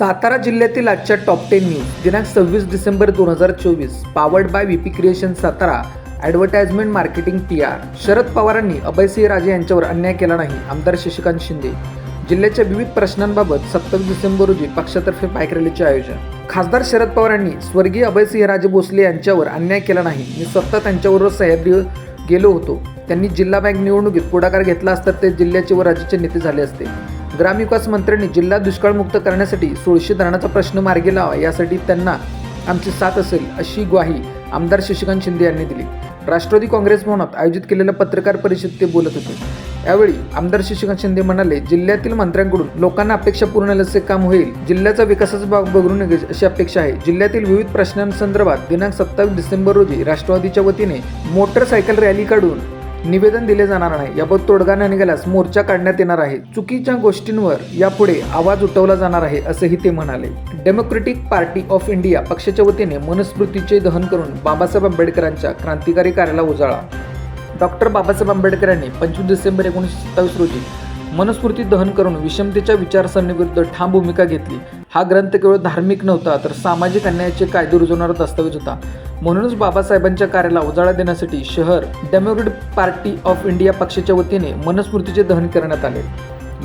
सातारा जिल्ह्यातील आजच्या top ten news दिनांक सव्वीस डिसेंबर दोन हजार चोवीस. Powered by VP creation Satara. Advertisement marketing P R Sharad पवारांनी अभयसिंह राजे यांच्यावर अन्याय केला नाही आमदार शशिकांत शिंदे. जिल्ह्याच्या विविध प्रश्नांबाबत सत्तावीस डिसेंबर रोजी पक्षातर्फे बाईक रॅलीचे आयोजन. खासदार शरद पवारांनी स्वर्गीय अभयसिंह राजे भोसले यांच्यावर अन्याय केला नाही. मी स्वतः त्यांच्याबरोबर सह्याद्री गेलो होतो. त्यांनी जिल्हा बँक निवडणुकीत पुढाकार घेतला असता ते जिल्ह्याचे व राज्याचे नेते झाले असते. ग्रामविकास मंत्र्यांनी जिल्हा दुष्काळमुक्त करण्यासाठी सोळशे धरणाचा प्रश्न मार्गी लावा यासाठी त्यांना आमची साथ असेल अशी ग्वाही आमदार शशिकांत शिंदे यांनी दिली. राष्ट्रवादी काँग्रेस भवनात आयोजित केलेल्या पत्रकार परिषदेत ते बोलत होते. यावेळी आमदार शशिकांत शिंदे म्हणाले जिल्ह्यातील मंत्र्यांकडून लोकांना अपेक्षा पूर्ण असे काम होईल. जिल्ह्याचा विकासाचा भाग बघून नये अशी अपेक्षा आहे. जिल्ह्यातील विविध प्रश्नांसंदर्भात दिनांक सत्तावीस डिसेंबर रोजी राष्ट्रवादीच्या वतीने मोटरसायकल रॅली काढून निवेदन दिले जाणार नाही. याबाबत तोडगा न निघाल्यास मोर्चा काढण्यात येणार आहे. चुकीच्या गोष्टींवर यापुढे आवाज उठवला जाणार आहे असंही ते म्हणाले. डेमोक्रेटिक पार्टी ऑफ इंडिया पक्षाच्या वतीने मनुस्मृतीचे दहन करून बाबासाहेब आंबेडकरांच्या क्रांतिकारी कार्याला उजाळा. डॉक्टर बाबासाहेब आंबेडकर यांनी पंचवीस डिसेंबर एकोणीसशे सत्तावीस रोजी मनुस्मृती दहन करून विषमतेच्या विचारसरणीविरुद्ध ठाम भूमिका घेतली. हा ग्रंथ केवळ धार्मिक नव्हता तर सामाजिक अन्यायाचे कायदे रुजवणारा दस्तावेज होता. म्हणूनच बाबासाहेबांच्या कार्याला उजाळा देण्यासाठी शहर डेमोक्रेटिक पार्टी ऑफ इंडिया पक्षाच्या वतीने मनस्मृतीचे दहन करण्यात आले.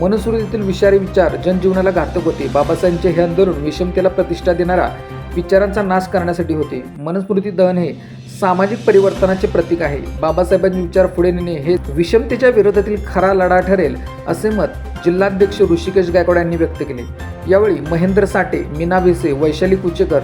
मनस्मृतीतील विषारी विचार जनजीवनाला घातक होते. बाबासाहेबांचे हे आंदोलन विषमतेला प्रतिष्ठा देणारा विचारांचा नाश करण्यासाठी होते. मनस्मृती दहन हे सामाजिक परिवर्तनाचे प्रतीक आहे. बाबासाहेबांचे विचार पुढे नेणे हे विषमतेच्या विरोधातील खरा लढा ठरेल असे मत जिल्हाध्यक्ष ऋषिकेश गायकवाड यांनी व्यक्त केले. यावेळी महेंद्र साठे मीना भिसे वैशाली कुचेकर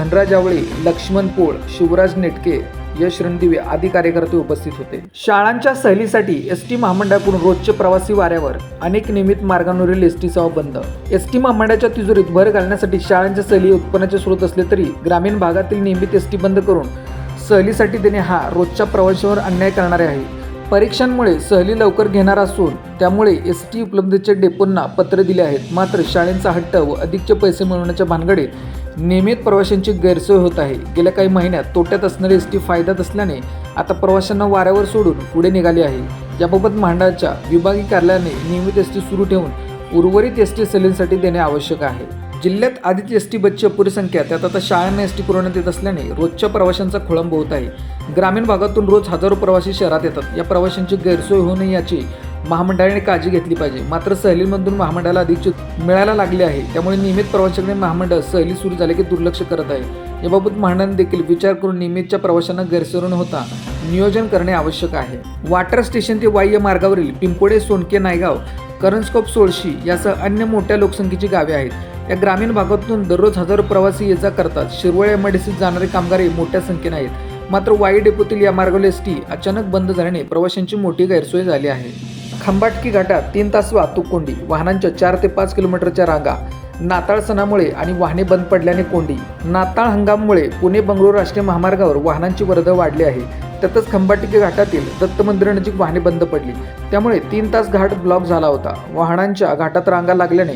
धनराज आवळे लक्ष्मण पोळ शिवराज नेटके यश रणदिवे आदी कार्यकर्ते उपस्थित होते. शाळांच्या सहलीसाठी एस टी महामंडळाकडून रोजच्या प्रवासी वाऱ्यावर अनेक नियमित मार्गांवरील एस टी सेवा बंद. एस टी महामंडळाच्या तिजोरीत भर घालण्यासाठी शाळांच्या सहली उत्पन्नाचे स्रोत असले तरी ग्रामीण भागातील नियमित एस टी बंद करून सहलीसाठी देणे हा रोजच्या प्रवाशांवर अन्याय करणारे आहे. परीक्षांमुळे सहली लवकर घेणार असून त्यामुळे एस टी उपलब्धीच्या डेपोंना पत्र दिले आहेत. मात्र शाळेंचा हट्ट व अधिकचे पैसे मिळवण्याच्या भानगडीत नियमित प्रवाशांची गैरसोय होत आहे. गेल्या काही महिन्यात तोट्यात असणारी एस टी फायद्यात असल्याने आता प्रवाशांना वाऱ्यावर सोडून पुढे निघाली आहे. याबाबत मांडाच्या विभागीय कार्यालयाने नियमित एस टी सुरू ठेवून उर्वरित एस टी सहलींसाठी देणे आवश्यक आहे. जिल्ह्यात आधीच एस टी बसची अपुरी संख्या त्यात आता शाळांना एस टी पुरवण्यात येत असल्याने रोजच्या प्रवाशांचा खोळंब होत आहे. ग्रामीण भागातून रोज हजारो प्रवासी शहरात येतात. या प्रवाशांची गैरसोय होऊ नये याची महामंडळाने काळजी घेतली पाहिजे. मात्र सहलीमधून महामंडळाला अधिक मिळायला लागले आहे. त्यामुळे नियमित प्रवाशांकडे महामंडळ सहली सुरू झाले की दुर्लक्ष करत आहे. याबाबत महामंडळाने देखील विचार करून नियमितच्या प्रवाशांना गैरसोय न होता नियोजन करणे आवश्यक आहे. वाटर स्टेशन ते वाह्य मार्गावरील पिंपोडे सोनके नायगाव करंजकोप सोळशी यासह अन्य मोठ्या लोकसंख्येची गावे आहेत. या ग्रामीण भागातून दररोज हजारो प्रवासी ये जा करतात. शिरवळ एम आय डी सीत जाणारे कामगारही मोठ्या संख्येने आहेत. मात्र वाई डेपोतील या मार्गावरील एस टी अचानक बंद झाल्याने प्रवाशांची मोठी गैरसोय झाली आहे. खंबाटकी घाटात तीन तास वाहतूक कोंडी. वाहनांच्या चार ते पाच किलोमीटरच्या रांगा. नाताळ सणामुळे आणि वाहने बंद पडल्याने कोंडी. नाताळ हंगामामुळे पुणे बंगळूर राष्ट्रीय महामार्गावर वाहनांची वर्दळ वाढली आहे. त्यातच खंबाटकी घाटातील दत्त मंदिरानजीक वाहने बंद पडली. त्यामुळे तीन तास घाट ब्लॉक झाला होता. वाहनांच्या घाटात रांगा लागल्याने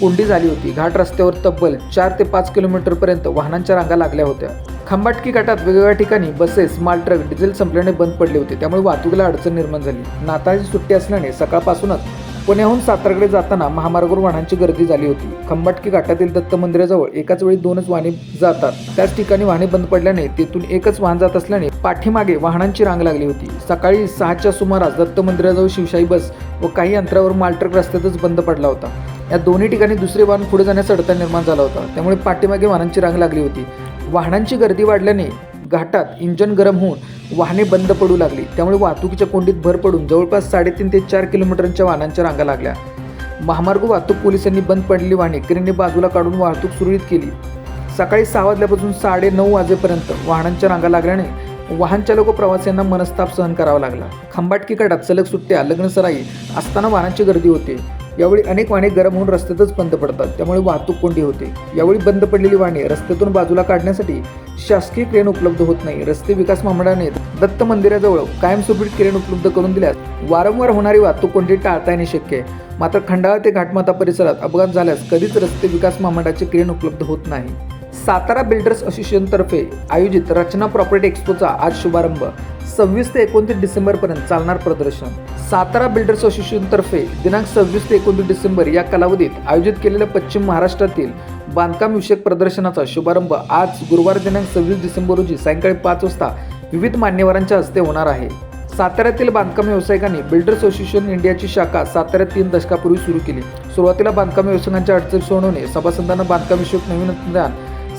कोंडी झाली होती. घाट रस्त्यावर तब्बल चार ते पाच किलोमीटरपर्यंत वाहनांच्या रांगा लागल्या होत्या. खंबाटकी घाटात वेगवेगळ्या ठिकाणी बसेस माल ट्रक डिझेल संपल्याने बंद पडले होते. त्यामुळे वाहतुकीला अडचण निर्माण झाली. नाताळची सुट्टी असल्याने सकाळपासूनच पुण्याहून सातारकडे जाताना महामार्गावर वाहनांची गर्दी झाली होती. खंबाटकी घाटातील दत्त मंदिराजवळ एकाच वेळी दोनच वाहने जातात. त्याच ठिकाणी वाहने बंद पडल्याने तेथून एकच वाहन जात असल्याने पाठीमागे वाहनांची रांग लागली होती. सकाळी सहाच्या सुमारास दत्त मंदिराजवळ शिवशाही बस व काही अंतरावर मालट्रक रस्त्यातच बंद पडला होता. या दोन्ही ठिकाणी दुसरे वाहन पुढे जाण्यास अडथळा निर्माण झाला होता. त्यामुळे पाठीमागे वाहनांची रांग लागली होती. वाहनांची गर्दी वाढल्याने घाटात इंजन गरम होऊन वाहने बंद पडू लागली. त्यामुळे वाहतुकीच्या कोंडीत भर पडून जवळपास साडेतीन ते चार किलोमीटरच्या वाहनांच्या रांगा लागल्या. महामार्ग वाहतूक पोलिसांनी बंद पडलेली वाहने क्रेनने बाजूला काढून वाहतूक सुरळीत केली. सकाळी सहा वाजल्यापासून साडे नऊ वाजेपर्यंत वाहनांच्या रांगा लागल्याने वाहनचालक व प्रवाशांना मनस्ताप सहन करावा लागला. खंबाटकी काढात सलग सुट्ट्या लग्नसराई असताना वाहनांची गर्दी होते. यावेळी अनेक वाहने गरम होऊन रस्त्यातच बंद पडतात. त्यामुळे वाहतूक कोंडी होते. यावेळी बंद पडलेली वाहने रस्त्यातून बाजूला काढण्यासाठी शासकीय क्रेन उपलब्ध होत नाही. रस्ते विकास महामंडळाने दत्त मंदिराजवळ कायमस्वरूपी क्रेन उपलब्ध करून दिल्यास वारंवार होणारी वाहतूक कोंडी टाळता येणे शक्य आहे. मात्र खंडाळा ते घाटमाता परिसरात अपघात झाल्यास कधीच रस्ते विकास महामंडळाचे क्रेन उपलब्ध होत नाही. सातारा बिल्डर्स असोसिएशनतर्फे आयोजित रचना प्रॉपर्टी एक्स्पोचा आज शुभारंभ. सव्वीस ते एकोणतीस डिसेंबरपर्यंत चालणार प्रदर्शन. सातारा बिल्डर्स असोसिएशनतर्फे दिनांक सव्वीस ते एकोणतीस डिसेंबर या कालावधीत आयोजित केलेल्या पश्चिम महाराष्ट्रातील बांधकाम विषयक प्रदर्शनाचा शुभारंभ आज गुरुवार दिनांक सव्वीस डिसेंबर रोजी सायंकाळी पाच वाजता विविध मान्यवरांच्या हस्ते होणार आहे. साताऱ्यातील बांधकाम व्यावसायिकांनी बिल्डर्स असोसिएशन इंडियाची शाखा साताऱ्यात तीन दशकापूर्वी सुरू केली. सुरुवातीला बांधकाम व्यावसायिकांच्या अडचणी सोडवणे सभासदांना बांधकाम विषयक नवीन ज्ञान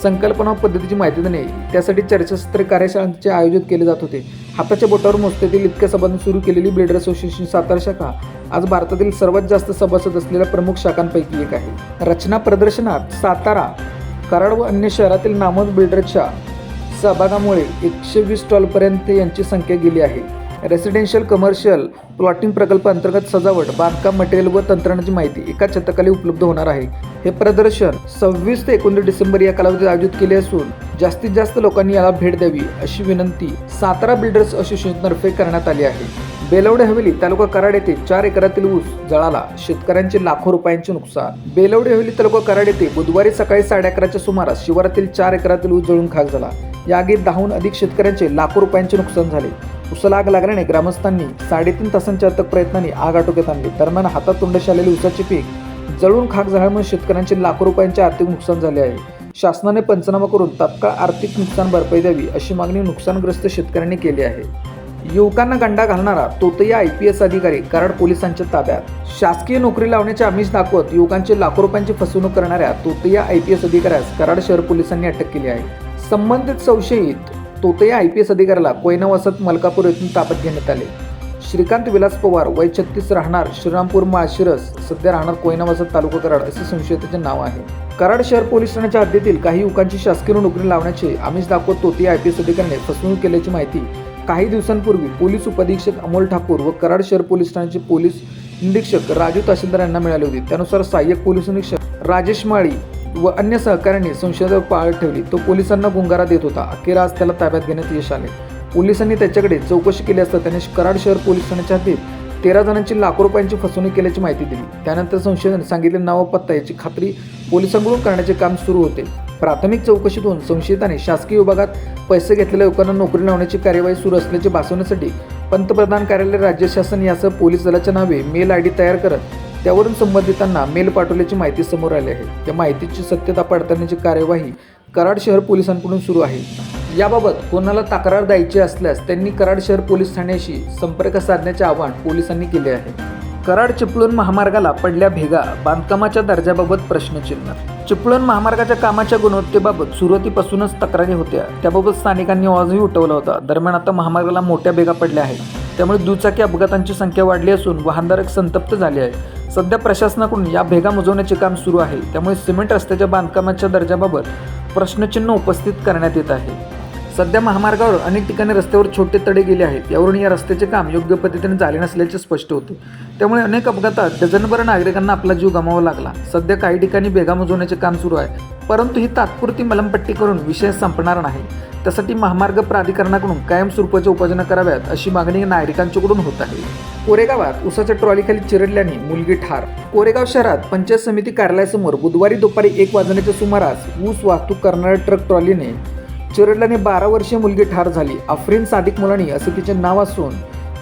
संकल्पना पद्धतीची माहिती देणे त्यासाठी चर्चासत्र कार्यशाळांचे आयोजित केले जात होते. हाताच्या बोटावर मोजतेतील इतक्या सभांनी सुरू केलेली बिल्डर असोसिएशन सातारा शाखा आज भारतातील सर्वात जास्त सभासद असलेल्या प्रमुख शाखांपैकी एक आहे. रचना प्रदर्शनात सातारा कराड व अन्य शहरातील नामवंत बिल्डरच्या सहभागामुळे एकशे वीस स्टॉलपर्यंत यांची संख्या गेली आहे. रेसिडेन्शियल कमर्शियल प्लॉटिंग प्रकल्प अंतर्गत सजावट बांधकाम मटेरियल व तंत्रज्ञानाची माहिती एका छताखाली उपलब्ध होणार आहे. हे प्रदर्शन सव्वीस ते एकोणतीस डिसेंबर या कालावधीत आयोजित केले असून जास्तीत जास्त लोकांनी याला भेट द्यावी अशी विनंती सातारा बिल्डर्स असोसिएशनतर्फे करण्यात आली आहे. बेलवडे हवेली तालुका कराड येथे चार एकरातील ऊस जळाला. शेतकऱ्यांचे लाखो रुपयांचे नुकसान. बेलवडे हवेली तालुका कराड येथे बुधवारी सकाळी साडे अकराच्या सुमारास शिवारातील चार एकरातील ऊस जळून खाक झाला. या आगीत दहाहून अधिक शेतकऱ्यांचे लाखो रुपयांचे नुकसान झाले. उसाला आग लागल्याने ग्रामस्थांनी साडेतीन तासांच्या अथक प्रयत्नांनी आग आटोक्यात आणली. दरम्यान हातात तोंडाशी आलेले उसाचे पीक जळून खाक झाल्यामुळे शेतकऱ्यांचे लाखो रुपयांचे आर्थिक नुकसान झाले आहे. शासनाने पंचनामा करून तात्काळ आर्थिक नुकसान भरपाई द्यावी अशी मागणी नुकसानग्रस्त शेतकऱ्यांनी केली आहे. युवकांना गंडा घालणारा तोतया आय पी एस अधिकारी कराड पोलिसांच्या ताब्यात. शासकीय नोकरी लावण्याचे आमिष दाखवत युवकांचे लाखो रुपयांची फसवणूक करणाऱ्या तोतया आय पी एस अधिकाऱ्यास कराड शहर पोलिसांनी अटक केली आहे. संबंधित संशयित तोतया आय पी एस अधिकाऱ्याला कोयना वसत मलकापूर येथून ताब्यात घेण्यात आले. श्रीकांत विलास पवार वय छत्तीस राहणार श्रीरामपूर माळशिरस सध्या राहणार कोयना वसत तालुका कराड असे संशयिताचे नाव आहे. कराड शहर पोलीस ठाण्याच्या हद्दीतील काही युवकांची शासकीय नोकरी लावण्याचे आमिष दाखवत तोते आय पी एस अधिकाऱ्याने फसवणूक केल्याची माहिती काही दिवसांपूर्वी पोलीस उपअधीक्षक अमोल ठाकूर व कराड शहर पोलीस ठाण्याचे पोलीस निरीक्षक राजू तहसीलदार यांना मिळाली होती. त्यानुसार सहाय्यक पोलीस निरीक्षक राजेश माळी व अन्य सहकाऱ्यांनी संशयावर पाळत ठेवली. तो पोलिसांना गुंगारा देत होता. अखेर आज त्याला ताब्यात घेण्यात यश आले. पोलिसांनी त्याच्याकडे चौकशी केली असता त्याने कराड शहर पोलीस ठाण्याच्या हद्दीत तेरा जणांची लाखो रुपयांची फसवणूक केल्याची माहिती दिली. त्यानंतर संशोधन सांगितले नाव पत्ता याची खात्री पोलिसांकडून करण्याचे काम सुरू होते. प्राथमिक चौकशीतून संशयिताने शासकीय विभागात पैसे घेतलेल्या लोकांना नोकरी लावण्याची कार्यवाही सुरू असल्याचे भासवण्यासाठी पंतप्रधान कार्यालय राज्य शासन यासह पोलीस दलाच्या नावे मेल आय डी तयार करत त्यावरून संबंधितांना मेल पाठवल्याची माहिती समोर आली आहे. त्या माहितीची सत्यता पडताळण्याची कार्यवाही कराड शहर पोलिसांकडून सुरू आहे. याबाबत कोणाला तक्रार द्यायची असल्यास त्यांनी कराड शहर पोलीस ठाण्याशी संपर्क साधण्याचे आवाहन पोलिसांनी केले आहे. कराड चिपळूण महामार्गाला पडल्या भेगा बांधकामाच्या दर्जाबाबत प्रश्नचिन्ह. चिपळूण महामार्गाच्या कामाच्या गुणवत्तेबाबत सुरुवातीपासूनच तक्रारी होत्या. त्याबाबत स्थानिकांनी आवाजही उठवला होता. दरम्यान आता महामार्गाला मोठ्या भेगा पडल्या आहेत. त्यामुळे दुचाकी अपघातांची संख्या वाढली असून वाहनधारक संतप्त झाले आहे सध्या प्रशासनाकडून या भेगा मुजवण्याचे काम सुरू आहे. त्यामुळे सिमेंट रस्त्याच्या बांधकामाच्या दर्जाबाबत प्रश्नचिन्ह उपस्थित करण्यात येत आहे. सध्या महामार्गावर अनेक ठिकाणी रस्त्यावर छोटे तडे गेले आहेत. यावरून या रस्त्याचे काम योग्य पद्धतीने झाले नसल्याचे स्पष्ट होते. त्यामुळे अनेक अपघातात डझनभर नागरिकांना आपला जीव गमावा लागला. सध्या काही ठिकाणी भेगा मुजवण्याचे काम सुरू आहे. परंतु ही तात्पुरती मलमपट्टी करून विषय संपणार नाही. त्यासाठी महामार्ग प्राधिकरणाकडून कायमस्वरूपाच्या उपाययोजना कराव्यात अशी मागणी नागरिकांच्याकडून होत आहे. कोरेगावात उसाच्या ट्रॉलीखाली चिरडल्याने मुलगी ठार. कोरेगाव शहरात पंचायत समिती कार्यालयासमोर बुधवारी दुपारी एक वाजण्याच्या सुमारास ऊस वाहतूक करणाऱ्या ट्रक ट्रॉलीने चिरडल्याने बारा वर्षीय मुलगी ठार झाली. आफ्रिन सादिक मुलानी असे तिचे नाव असून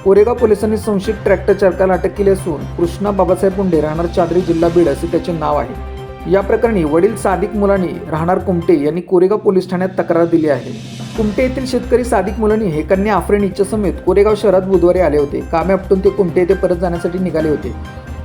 कोरेगाव पोलिसांनी संशयित ट्रॅक्टर चालकाला अटक केली असून कृष्णा बाबासाहेब पुंडे राहणार चादरी जिल्हा बीड असे त्याचे नाव आहे. या प्रकरणी वडील सादिक मुलानी राहणार कुमटे यांनी कोरेगाव पोलीस ठाण्यात तक्रार दिली आहे. कुमटे येथील शेतकरी सादिक मुलानी हे कन्या आफरीन हिच्या समेत कोरेगाव शहरात बुधवारी आले होते. कामे आपटून ते कुमटे येथे परत जाण्यासाठी निघाले होते.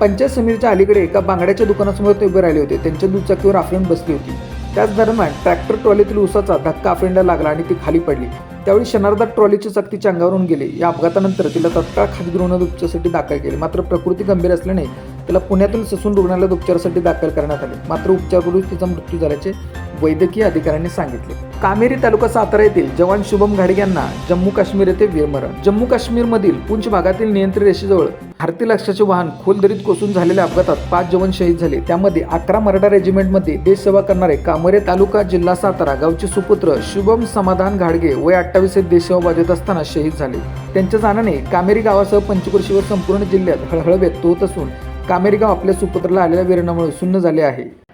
पंचायत समितीच्या अलीकडे एका बांगड्याच्या दुकानासमोर ते उभे राहिले होते. त्यांच्या दुचाकीवर आफरीन बसली होती. त्याच दरम्यान ट्रॅक्टर ट्रॉलीतील उसाचा धक्का अफेंडा लागला आणि ती खाली पडली. त्यावेळी शनार्दात ट्रॉलीची चकती अंगावरून गेली. या अपघातानंतर तिला तत्काळ खाजगी रुग्णालयात उपचारासाठी दाखल केले. मात्र प्रकृती गंभीर असल्याने तिला पुण्यातील ससून रुग्णालयात उपचारासाठी दाखल करण्यात आले. मात्र उपचारपूर्वीच तिचा मृत्यू झाल्याचे वैद्यकीय अधिकाऱ्यांनी सांगितले. कामेरी तालुका सातारा येथील जवान शुभम घाडगे यांना जम्मू काश्मीर येथे वीरमरण जम्मू काश्मीरमधील पुंछ भागातील नियंत्रण रेषेजवळ भारतीय लक्षाचे वाहन खोल दरीत कोसळून झालेल्या अपघातात पाच जवान शहीद झाले. त्यामध्ये अकरा मराठा रेजिमेंटमध्ये देशसेवा करणारे कामरे तालुका जिल्हा सातारा गावचे सुपुत्र शुभम समाधान घाडगे वय अठ्ठावीस हे देशसेवा बाजत असताना शहीद झाले. त्यांच्या जाण्याने कामेरी गावासह पंचकृषीवर संपूर्ण जिल्ह्यात हळहळ व्यक्त होत असून कामेरी गाव आपल्या सुपुत्राला आलेल्या वीरणामुळे सुन्न झाले आहे.